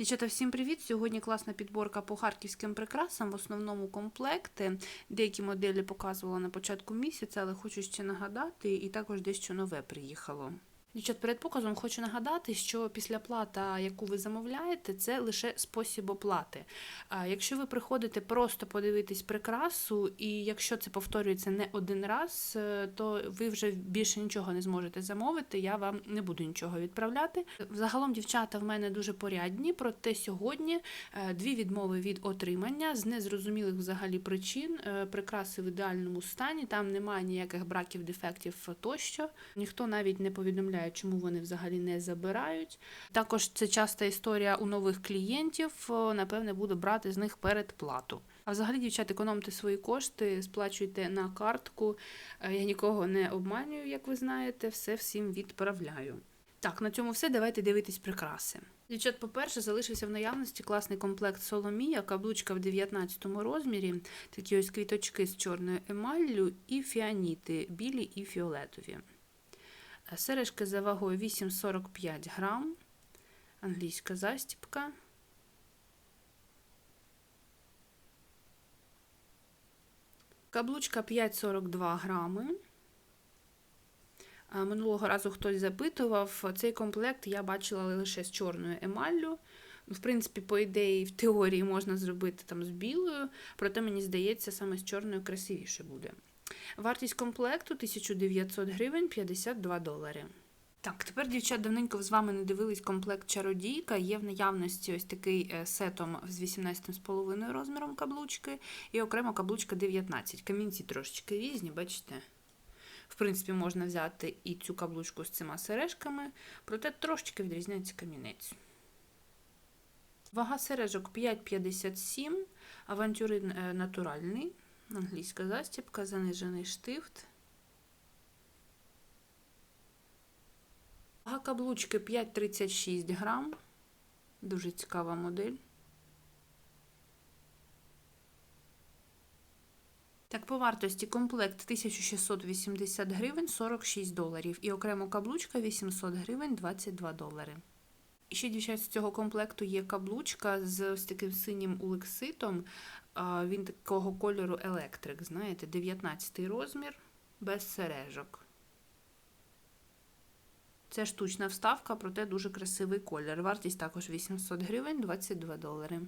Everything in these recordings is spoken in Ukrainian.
Дівчата, всім привіт! Сьогодні класна підборка по харківським прикрасам, в основному комплекти. Деякі моделі показувала на початку місяця, але хочу ще нагадати, і також дещо нове приїхало. Дівчат, перед показом хочу нагадати, що після плата, яку ви замовляєте, це лише спосіб оплати. Якщо ви приходите просто подивитись прикрасу, і якщо це повторюється не один раз, е, то ви вже більше нічого не зможете замовити. Я вам не буду нічого відправляти. Загалом дівчата в мене дуже порядні, проте сьогодні е, дві відмови від отримання з незрозумілих взагалі причин. Е, Прикраси в ідеальному стані, там немає ніяких браків, дефектів тощо. Ніхто навіть не повідомляє, чому вони взагалі не забирають. Також це часта історія у нових клієнтів. Напевне, буду брати з них передплату. А взагалі, дівчат, економте свої кошти, сплачуйте на картку. Е, Я нікого не обманюю, як ви знаєте, все всім відправляю. Так, на цьому все. Давайте дивитись прикраси. Дівчат, по-перше, залишився в наявності класний комплект Соломія, каблучка в 19 розмірі, такі ось квіточки з чорною емаллю і фіаніти, білі і фіолетові. Сережки за вагою 8,45 грам, англійська застіпка. Каблучка 5,42 грами. Минулого разу хтось запитував, цей комплект я бачила лише з чорною емаллю. В принципі, по ідеї, в теорії можна зробити там з білою, проте мені здається, саме з чорною красивіше буде. Вартість комплекту 1900 гривень 52 долари. Так, тепер, дівчат, давненько з вами не дивились комплект чародійка. Є в наявності ось такий е, сетом з 18,5 розміром каблучки, і окремо каблучка 19. Камінці трошечки різні, бачите? В принципі, можна взяти і цю каблучку з цими сережками, проте трошечки відрізняється камінець. Вага сережок 5,57, авантюрин е, натуральний, англійська застібка, занижений штифт. Вага каблучки 5,36 грам. Дуже цікава модель. Так, по вартості комплект 1680 гривень 46 доларів. І окремо каблучка 800 гривень 22 долари. І ще, дівчат, з цього комплекту є каблучка з ось таким синім улекситом. Він такого кольору електрик, знаєте, 19 розмір, без сережок. Це штучна вставка, проте дуже красивий колір. Вартість також 800 гривень 22 долари.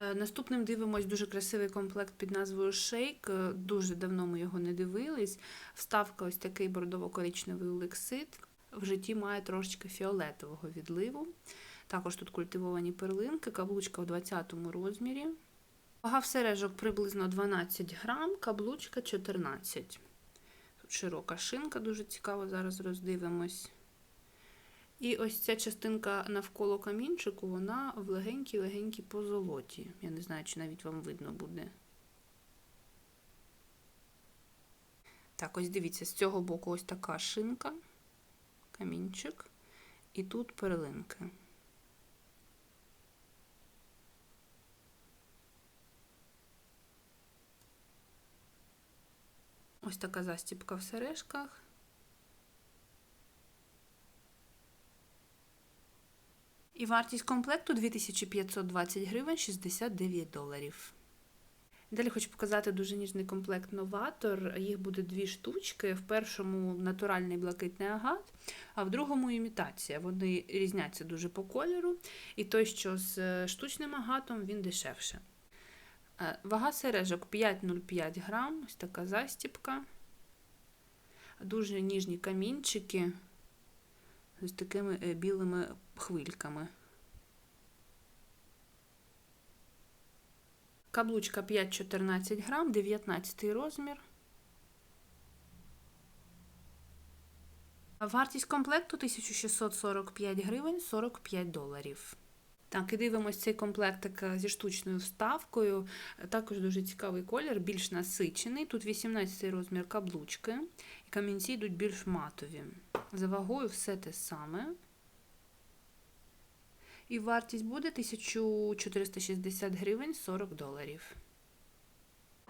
Е, Наступним дивимось дуже красивий комплект під назвою Шейк. Е, Дуже давно ми його не дивились. Вставка ось такий бордово-коричневий улексит. В житті має трошечки фіолетового відливу. Також тут культивовані перлинки, каблучка в 20 розмірі. Вага сережок приблизно 12 грам, каблучка 14. Тут широка шинка, дуже цікаво, зараз роздивимось. І ось ця частинка навколо камінчику, вона в легенькій-легенькій позолоті. Я не знаю, чи навіть вам видно буде. Так, ось дивіться, з цього боку ось така шинка, камінчик, і тут перлинки. Ось така застіпка в сережках. І вартість комплекту 2520 гривень 69 доларів. Далі хочу показати дуже ніжний комплект новатор. Їх буде дві штучки. В першому натуральний блакитний агат, а в другому імітація. Вони різняться дуже по кольору. І той, що з штучним агатом, він дешевше. Е, Вага сережок 5,05 грам, ось така застіпка. Дуже ніжні камінчики з такими е, білими хвильками. Каблучка 5,14 грам, 19 розмір. Вартість комплекту 1645 гривень 45 доларів. Так, і дивимось цей комплектик зі штучною вставкою. Також дуже цікавий колір, більш насичений. Тут 18 розмір каблучки, і камінці йдуть більш матові. За вагою все те саме. І вартість буде 1460 гривень 40 доларів.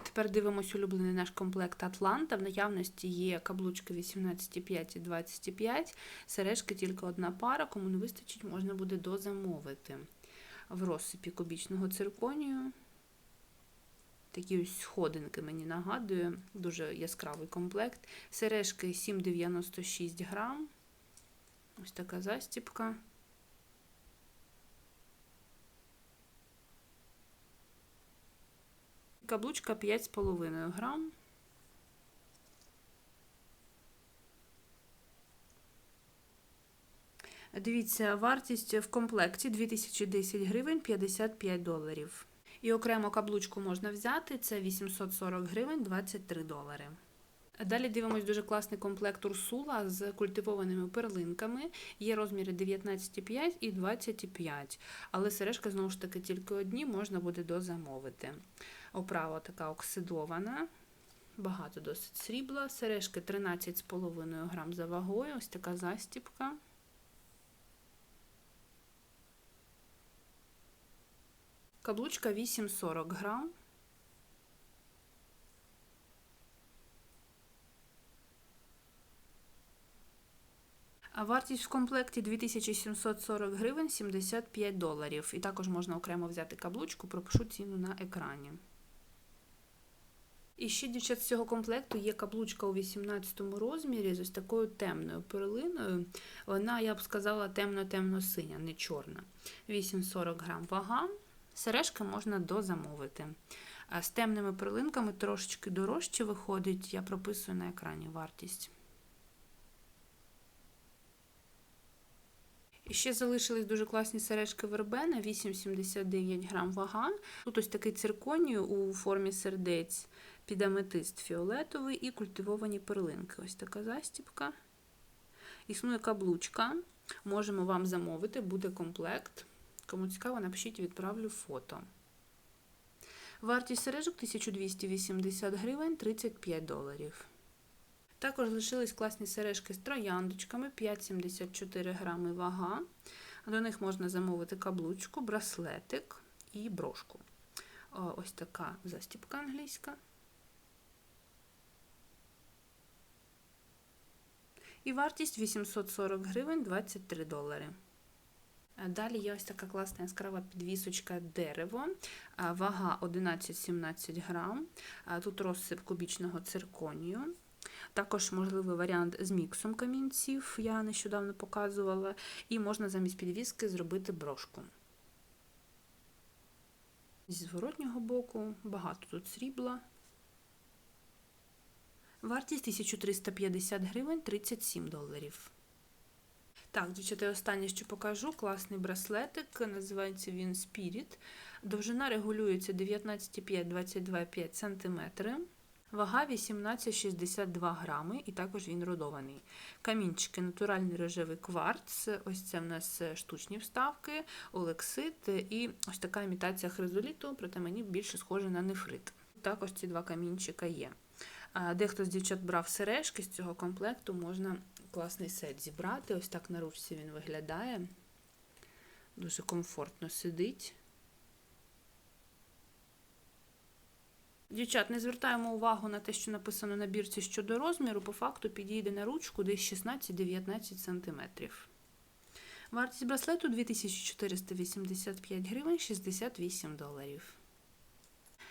Тепер дивимось улюблений наш комплект Атланта. В наявності є каблучки 18,5 і 25, сережки тільки одна пара, кому не вистачить, можна буде дозамовити. В розсипі кубічного цирконію. Такі ось сходинки мені нагадує, дуже яскравий комплект. Сережки 7,96 грам. Ось така застіпка. Каблучка 5,5 грам. Дивіться, вартість в комплекті 2010 гривень 55 доларів. І окремо каблучку можна взяти, це 840 гривень 23 долари. Далі дивимось дуже класний комплект Урсула з культивованими перлинками. Є розміри 19,5 і 25, але сережка, знову ж таки, тільки одні можна буде дозамовити. Оправа така оксидована, багато досить срібла. Сережки 13,5 грам за вагою, ось така застіпка. Каблучка 8,40 грам. А вартість в комплекті 2740 гривень 75 доларів. І також можна окремо взяти каблучку, пропишу ціну на екрані. І ще, дівчат, з цього комплекту є каблучка у 18 розмірі з ось такою темною перлиною. Вона, я б сказала, темно-темно-синя, не чорна. 8,40 грам вага. Сережки можна дозамовити. З темними перлинками трошечки дорожче виходить, я прописую на екрані вартість. І ще залишились дуже класні сережки вербена, 8,79 грам вага. Тут ось такий цирконій у формі сердець, під аметист фіолетовий і культивовані перлинки. Ось така застіпка. Існує каблучка. Можемо вам замовити, буде комплект. Кому цікаво, напишіть, відправлю фото. Вартість сережок 1280 гривень 35 доларів. Також лишились класні сережки з трояндочками 5,74 грами вага. До них можна замовити каблучку, браслетик і брошку. Ось така застіпка англійська. І вартість 840 гривень 23 долари. Далі є ось така класна яскрава підвісочка дерево, вага 11-17 грам. Тут розсип кубічного цирконію. Також можливий варіант з міксом камінців, я нещодавно показувала, і можна замість підвіски зробити брошку. Зі зворотнього боку багато тут срібла. Вартість 1350 гривень 37 доларів. Так, дівчата, останнє, що покажу, класний браслетик, називається він Spirit. Довжина регулюється 19,5-22,5 см. Вага 18,62 грами, і також він родований. Камінчики, натуральний рожевий кварц. Ось це в нас штучні вставки, олексит і ось така імітація хризоліту, проте мені більше схоже на нефрит. Також ці два камінчика є. Дехто з дівчат брав сережки з цього комплекту, можна класний сет зібрати. Ось так на ручці він виглядає. Дуже комфортно сидить. Дівчат, не звертаємо увагу на те, що написано на бірці щодо розміру, по факту підійде на ручку десь 16-19 см. Вартість браслету 2485 гривень 68 доларів.